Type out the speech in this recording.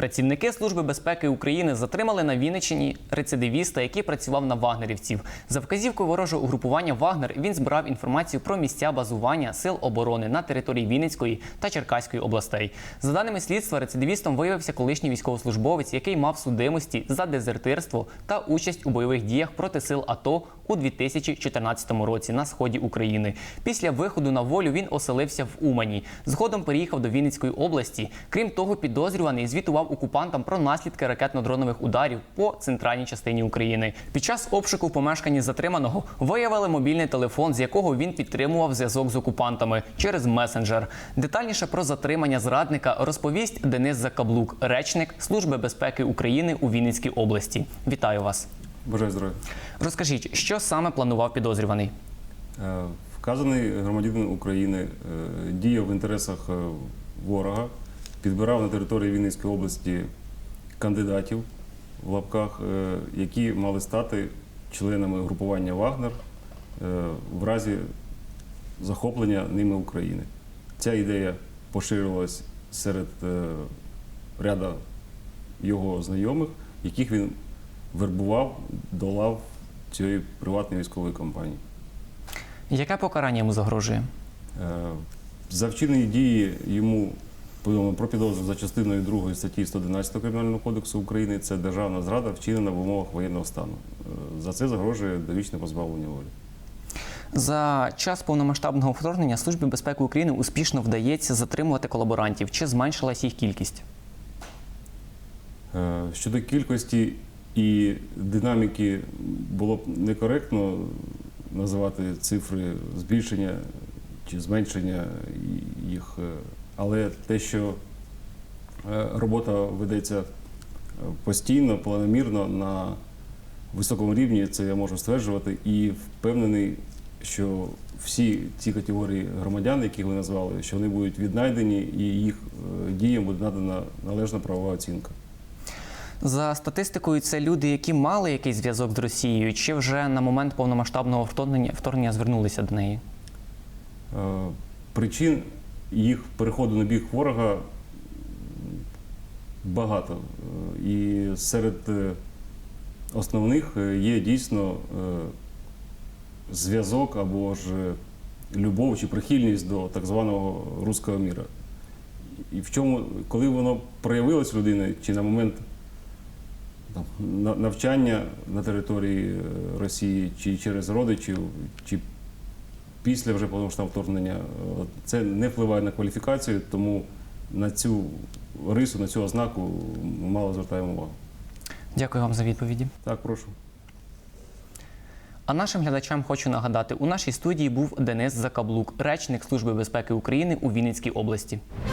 Працівники Служби безпеки України затримали на Вінниччині рецидивіста, який працював на вагнерівців. За вказівкою ворожого угрупування Вагнер він збирав інформацію про місця базування сил оборони на території Вінницької та Черкаської областей. За даними слідства, рецидивістом виявився колишній військовослужбовець, який мав судимості за дезертирство та участь у бойових діях проти сил АТО у 2014 році на сході України. Після виходу на волю він оселився в Умані. Згодом переїхав до Вінницької області. Крім того, підозрюваний звітував окупантам про наслідки ракетно-дронових ударів по центральній частині України. Під час обшуку в помешканні затриманого виявили мобільний телефон, з якого він підтримував зв'язок з окупантами через месенджер. Детальніше про затримання зрадника розповість Денис Закаблук, речник Служби безпеки України у Вінницькій області. Вітаю вас. Бажаю здоров'я. Розкажіть, що саме планував підозрюваний? Е, Вказаний громадянин України е, діяв в інтересах е, ворога, підбирав на території Вінницької області кандидатів в лапках, е, які мали стати членами групування Вагнер е, в разі захоплення ними України. Ця ідея поширювалась серед е, ряда його знайомих, яких він вербував до лав цієї приватної військової компанії. Яке покарання йому загрожує? За вчинені дії йому повідомлено про підозру за частиною 2 статті 111 Кримінального кодексу України. Це державна зрада, вчинена в умовах воєнного стану. Е, За це загрожує довічне позбавлення волі. За час повномасштабного вторгнення Службі безпеки України успішно вдається затримувати колаборантів. Чи зменшилась їх кількість? Е, Щодо кількості і динаміки було б некоректно називати цифри збільшення чи зменшення їх, е, але те, що е, робота ведеться е, постійно, планомірно на високому рівні, це я можу стверджувати, і впевнений, що всі ці категорії громадян, яких ви назвали, що вони будуть віднайдені і їх е, діям буде надана належна правова оцінка. За статистикою, це люди, які мали якийсь зв'язок з Росією, чи вже на момент повномасштабного вторгнення, вторгнення звернулися до неї? Причин їх переходу на біг ворога багато. Е, І серед е, основних е, є дійсно зв'язок або ж любов чи прихильність до так званого руського міра. І в чому, коли воно проявилось людини, чи на момент там, навчання на території Росії, чи через родичів, чи після вже повномасштабного вторгнення, е, це не впливає на кваліфікацію, тому на цю рису, на цю ознаку мало звертаємо увагу. Дякую вам за відповіді. Так, прошу. А нашим глядачам хочу нагадати: у нашій студії був Денис Закаблук, речник Служби безпеки України у Вінницькій області.